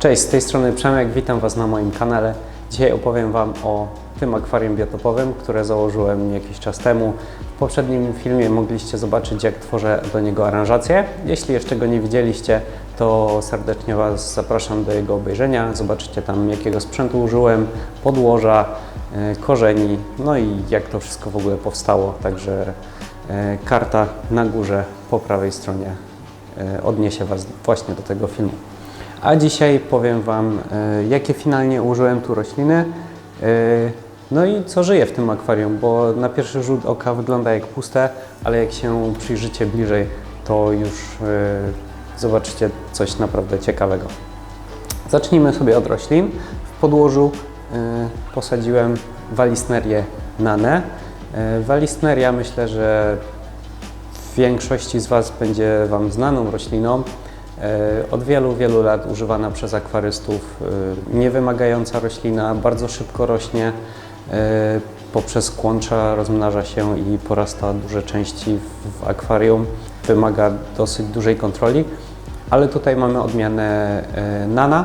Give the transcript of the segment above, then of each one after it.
Cześć, z tej strony Przemek, witam Was na moim kanale. Dzisiaj opowiem Wam o tym akwarium biotopowym, które założyłem jakiś czas temu. W poprzednim filmie mogliście zobaczyć, jak tworzę do niego aranżację. Jeśli jeszcze go nie widzieliście, to serdecznie Was zapraszam do jego obejrzenia. Zobaczycie tam, jakiego sprzętu użyłem, podłoża, e, korzeni, no i jak to wszystko w ogóle powstało. Także e, karta na górze po prawej stronie e, odniesie Was właśnie do tego filmu. A dzisiaj powiem Wam, e, jakie finalnie użyłem tu rośliny, e, no i co żyje w tym akwarium, bo na pierwszy rzut oka wygląda jak puste, ale jak się przyjrzycie bliżej, to już e, zobaczycie coś naprawdę ciekawego. Zacznijmy sobie od roślin. W podłożu posadziłem walisnerię nane. E, Walisneria myślę, że w większości z Was będzie Wam znaną rośliną. E, Od wielu, wielu lat używana przez akwarystów, e, niewymagająca roślina, bardzo szybko rośnie, e, poprzez kłącza rozmnaża się i porasta duże części w- akwarium. Wymaga dosyć dużej kontroli, ale tutaj mamy odmianę Nana.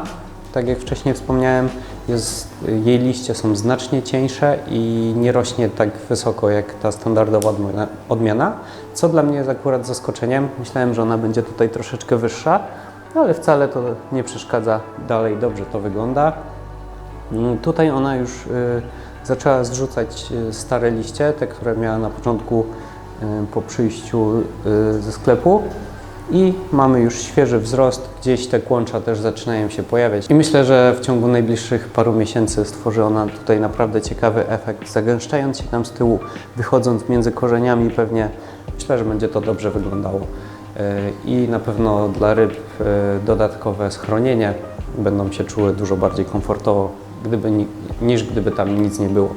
Tak jak wcześniej wspomniałem, jest, jej liście są znacznie cieńsze i nie rośnie tak wysoko jak ta standardowa odmiana- co dla mnie jest akurat zaskoczeniem. Myślałem, że ona będzie tutaj troszeczkę wyższa, ale wcale to nie przeszkadza. Dalej dobrze to wygląda. Mm, Tutaj ona już y, zaczęła zrzucać y, stare liście, te, które miała na początku y, po przyjściu ze sklepu. I mamy już świeży wzrost, gdzieś te kłącza też zaczynają się pojawiać. I myślę, że w ciągu najbliższych paru miesięcy stworzy ona tutaj naprawdę ciekawy efekt, zagęszczając się tam z tyłu, wychodząc między korzeniami pewnie. Myślę, że będzie to dobrze wyglądało. Y, I na pewno dla ryb y, dodatkowe schronienie będą się czuły dużo bardziej komfortowo, gdyby, ni- niż gdyby tam nic nie było.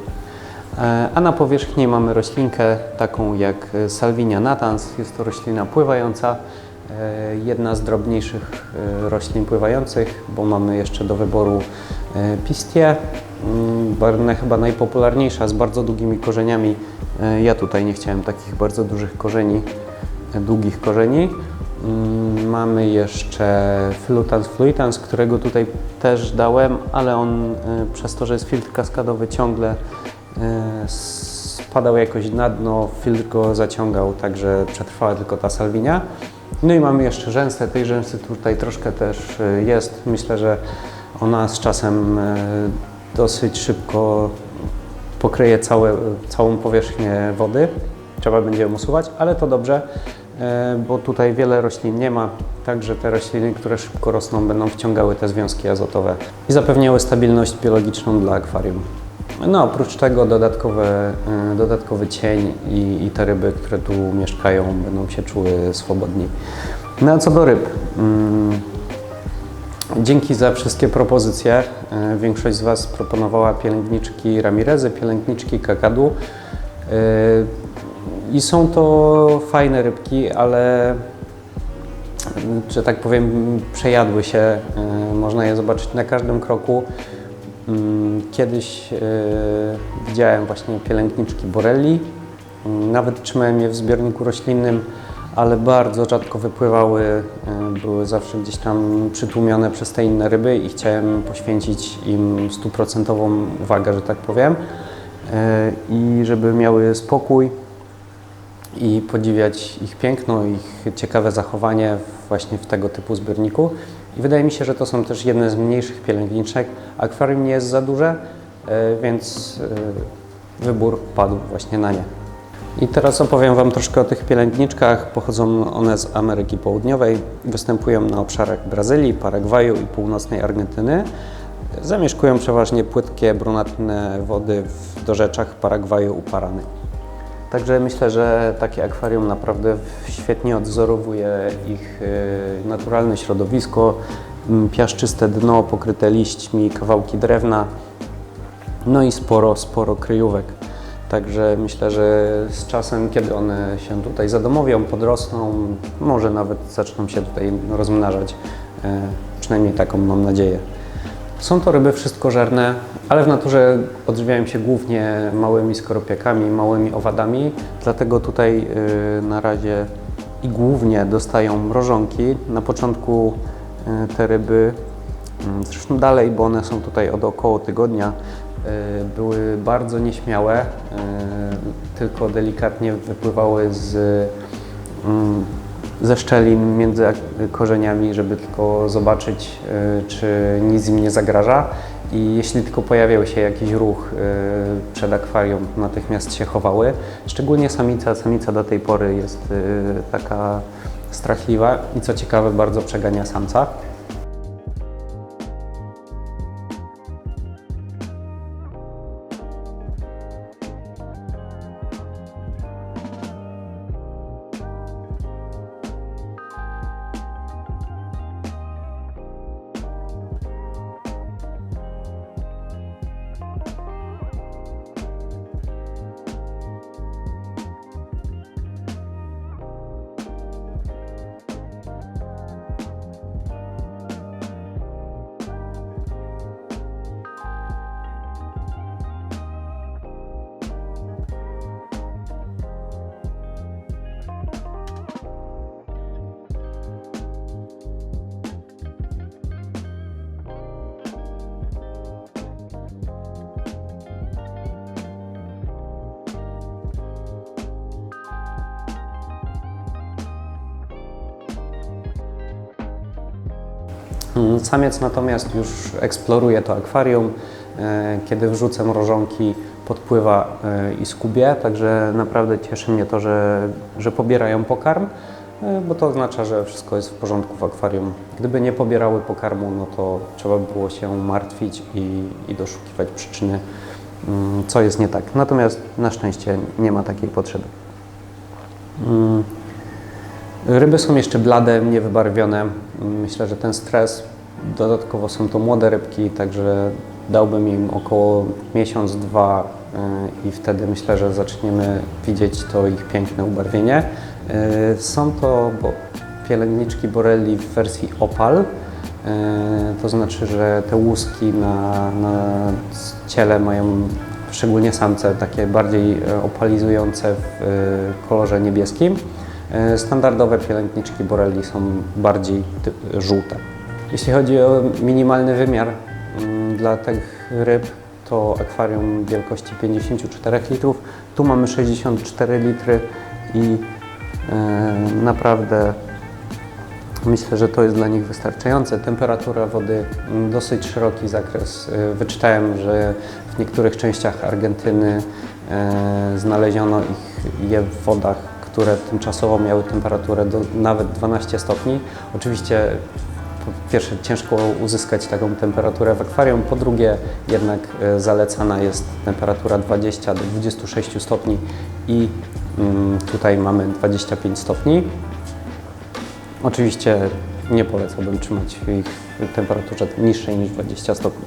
E, A na powierzchni mamy roślinkę taką jak e, Salvinia natans. Jest to roślina pływająca, e, jedna z drobniejszych e, roślin pływających, bo mamy jeszcze do wyboru e, pistie, mm, chyba najpopularniejsza z bardzo długimi korzeniami. E, Ja tutaj nie chciałem takich bardzo dużych korzeni, e, długich korzeni. Mm, Mamy jeszcze Flutans fluitans, którego tutaj też dałem, ale on przez to, że jest filtr kaskadowy ciągle spadał jakoś na dno, filtr go zaciągał, także przetrwała tylko ta salwinia. No i mamy jeszcze rzęsę, tej rzęsy tutaj troszkę też y, jest. Myślę, że ona z czasem y, dosyć szybko pokryje całe, całą powierzchnię wody. Trzeba będzie ją usuwać, ale to dobrze, e, bo tutaj wiele roślin nie ma, także te rośliny, które szybko rosną, będą wciągały te związki azotowe i zapewniały stabilność biologiczną dla akwarium. No, oprócz tego dodatkowe, e, dodatkowy cień i, i te ryby, które tu mieszkają, będą się czuły swobodniej. No a co do ryb. Mm, Dzięki za wszystkie propozycje. E, Większość z Was proponowała pielęgniczki Ramirezy, pielęgniczki kakadu. E, I są to fajne rybki, ale że tak powiem, przejadły się. Można je zobaczyć na każdym kroku. Mm, Kiedyś e, widziałem właśnie pielęgniczki Borelli. Mm, Nawet trzymałem je w zbiorniku roślinnym, ale bardzo rzadko wypływały. e, Były zawsze gdzieś tam przytłumione przez te inne ryby i chciałem poświęcić im stuprocentową uwagę, że tak powiem. E, I żeby miały spokój i podziwiać ich piękno, ich ciekawe zachowanie właśnie w tego typu zbiorniku. I wydaje mi się, że to są też jedne z mniejszych pielęgniczek. Akwarium nie jest za duże, e, więc e, wybór padł właśnie na nie. I teraz opowiem Wam troszkę o tych pielęgniczkach. Pochodzą one z Ameryki Południowej, występują na obszarach Brazylii, Paragwaju i północnej Argentyny. Zamieszkują przeważnie płytkie, brunatne wody w dorzeczach Paragwaju u Parany. Także myślę, że takie akwarium naprawdę świetnie odwzorowuje ich e, naturalne środowisko, m, piaszczyste dno pokryte liśćmi, kawałki drewna, no i sporo, sporo kryjówek. Także myślę, że z czasem, kiedy one się tutaj zadomowią, podrosną, może nawet zaczną się tutaj rozmnażać. E, Przynajmniej taką mam nadzieję. Są to ryby wszystkożerne, ale w naturze odżywiają się głównie małymi skorupiakami, małymi owadami, dlatego tutaj y, na razie i głównie dostają mrożonki. Na początku y, te ryby Mm, Zresztą dalej, bo one są tutaj od około tygodnia, y, były bardzo nieśmiałe, tylko delikatnie wypływały z, mm, ze szczelin między korzeniami, żeby tylko zobaczyć, czy nic im nie zagraża. I jeśli tylko pojawiał się jakiś ruch y, przed akwarium, natychmiast się chowały. Szczególnie samica. Samica do tej pory jest y, taka strachliwa i co ciekawe, bardzo przegania samca. Samiec natomiast już eksploruje to akwarium. E, Kiedy wrzucę mrożonki, podpływa e, i skubie, także naprawdę cieszy mnie to, że, że pobierają pokarm, e, bo to oznacza, że wszystko jest w porządku w akwarium. Gdyby nie pobierały pokarmu, no to trzeba by było się martwić i, i doszukiwać przyczyny, mm, co jest nie tak. Natomiast na szczęście nie ma takiej potrzeby. Ryby są jeszcze blade, niewybarwione. Myślę, że ten stres, dodatkowo są to młode rybki, także dałbym im około miesiąc, dwa y, i wtedy myślę, że zaczniemy widzieć to ich piękne ubarwienie. Y, Są to pielęgniczki borelli w wersji opal, y, to znaczy, że te łuski na, na ciele mają, szczególnie samce, takie bardziej e, opalizujące w kolorze niebieskim. E, Standardowe pielęgniczki borelli są bardziej żółte. Jeśli chodzi o minimalny wymiar mm, dla tych ryb, to akwarium wielkości 54 litrów. Tu mamy 64 litry i e, naprawdę myślę, że to jest dla nich wystarczające. Temperatura wody, mm, dosyć szeroki zakres. E, Wyczytałem, że w niektórych częściach Argentyny znaleziono ich je w wodach, które tymczasowo miały temperaturę do nawet 12 stopni. Oczywiście po pierwsze ciężko uzyskać taką temperaturę w akwarium, po drugie jednak e, zalecana jest temperatura 20 do 26 stopni i mm, tutaj mamy 25 stopni. Oczywiście nie polecałbym trzymać ich w temperaturze niższej niż 20 stopni.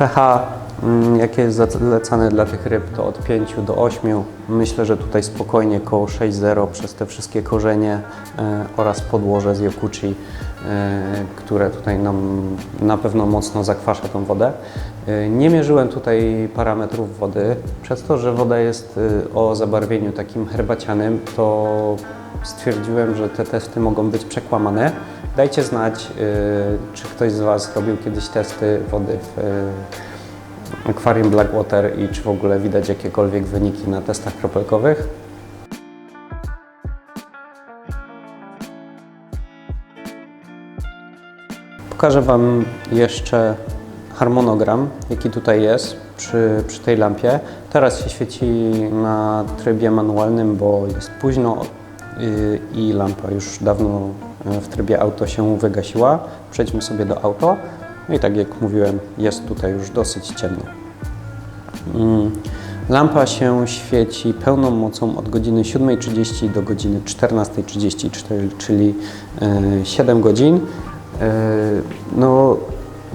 PH, mm, jakie jest zalecane dla tych ryb, to od 5 do 8. Myślę, że tutaj spokojnie koło 6,0 przez te wszystkie korzenie e, oraz podłoże z Yokuchi, e, które tutaj nam na pewno mocno zakwasza tą wodę. E, nie mierzyłem tutaj parametrów wody, przez to, że woda jest o zabarwieniu takim herbacianym, to stwierdziłem, że te testy mogą być przekłamane. Dajcie znać, y, czy ktoś z Was robił kiedyś testy wody w y, akwarium Blackwater i czy w ogóle widać jakiekolwiek wyniki na testach kropelkowych. Pokażę Wam jeszcze harmonogram, jaki tutaj jest przy, przy tej lampie. Teraz się świeci na trybie manualnym, bo jest późno i lampa już dawno yy, w trybie auto się wygasiła. Przejdźmy sobie do auto. No i tak jak mówiłem, jest tutaj już dosyć ciemno. Mm. Lampa się świeci pełną mocą od godziny 7.30 do godziny 14.34, czyli e, 7 godzin. E, No,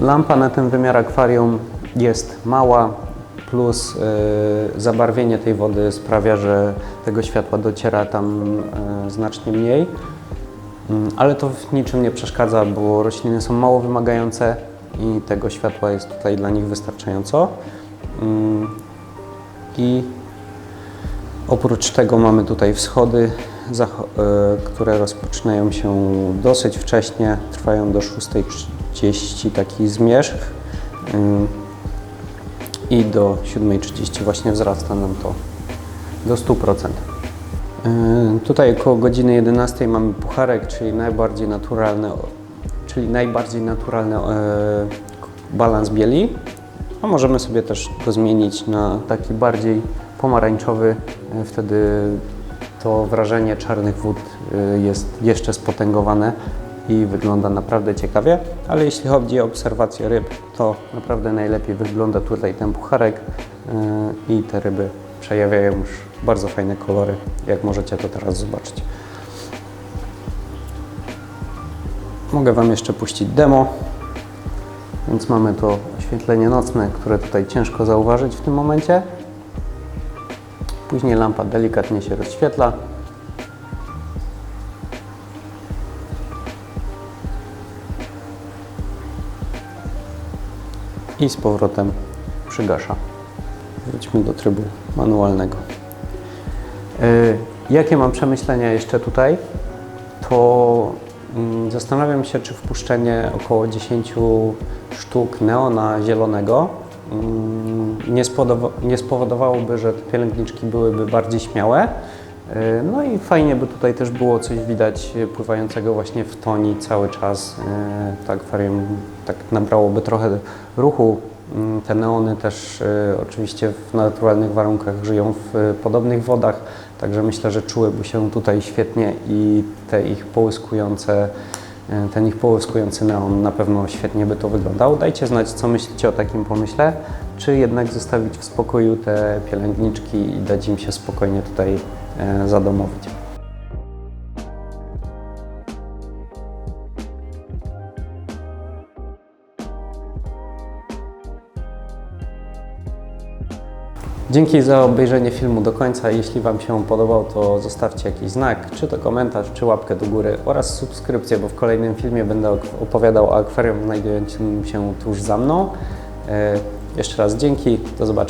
lampa na ten wymiar akwarium jest mała, plus e, zabarwienie tej wody sprawia, że tego światła dociera tam e, znacznie mniej. Mm, Ale to w niczym nie przeszkadza, bo rośliny są mało wymagające i tego światła jest tutaj dla nich wystarczająco. Mm, I oprócz tego mamy tutaj wschody, e, które rozpoczynają się dosyć wcześnie, trwają do 6.30 7.30 taki zmierzch ym, i do 7.30 właśnie wzrasta nam to do 100%. Yy, Tutaj około godziny 11 mamy pucharek, czyli najbardziej naturalny, czyli najbardziej naturalny e, balans bieli, a możemy sobie też go zmienić na taki bardziej pomarańczowy, e, wtedy to wrażenie czarnych wód e, jest jeszcze spotęgowane i wygląda naprawdę ciekawie, ale jeśli chodzi o obserwację ryb, to naprawdę najlepiej wygląda tutaj ten pucharek e, i te ryby przejawiają już bardzo fajne kolory, jak możecie to teraz zobaczyć. Mogę Wam jeszcze puścić demo, więc mamy to oświetlenie nocne, które tutaj ciężko zauważyć w tym momencie. Później lampa delikatnie się rozświetla. I z powrotem przygasza. Wróćmy do trybu manualnego. Y, Jakie mam przemyślenia jeszcze tutaj? To mm, zastanawiam się, czy wpuszczenie około 10 sztuk neona zielonego mm, nie spowodowałoby, że te pielęgniczki byłyby bardziej śmiałe. Y, No i fajnie by tutaj też było coś widać y, pływającego właśnie w toni cały czas. Y, To akwarium tak nabrałoby trochę ruchu. Mm, Te neony też oczywiście w naturalnych warunkach żyją w podobnych wodach, także myślę, że czułyby się tutaj świetnie i te ich połyskujące, ten ich połyskujący neon na pewno świetnie by to wyglądał. Dajcie znać, co myślicie o takim pomyśle, czy jednak zostawić w spokoju te pielęgniczki i dać im się spokojnie tutaj e, zadomowić. Dzięki za obejrzenie filmu do końca. Jeśli Wam się podobał, to zostawcie jakiś znak, czy to komentarz, czy łapkę do góry oraz subskrypcję, bo w kolejnym filmie będę opowiadał o akwarium znajdującym się tuż za mną. E, Jeszcze raz dzięki, do zobaczenia.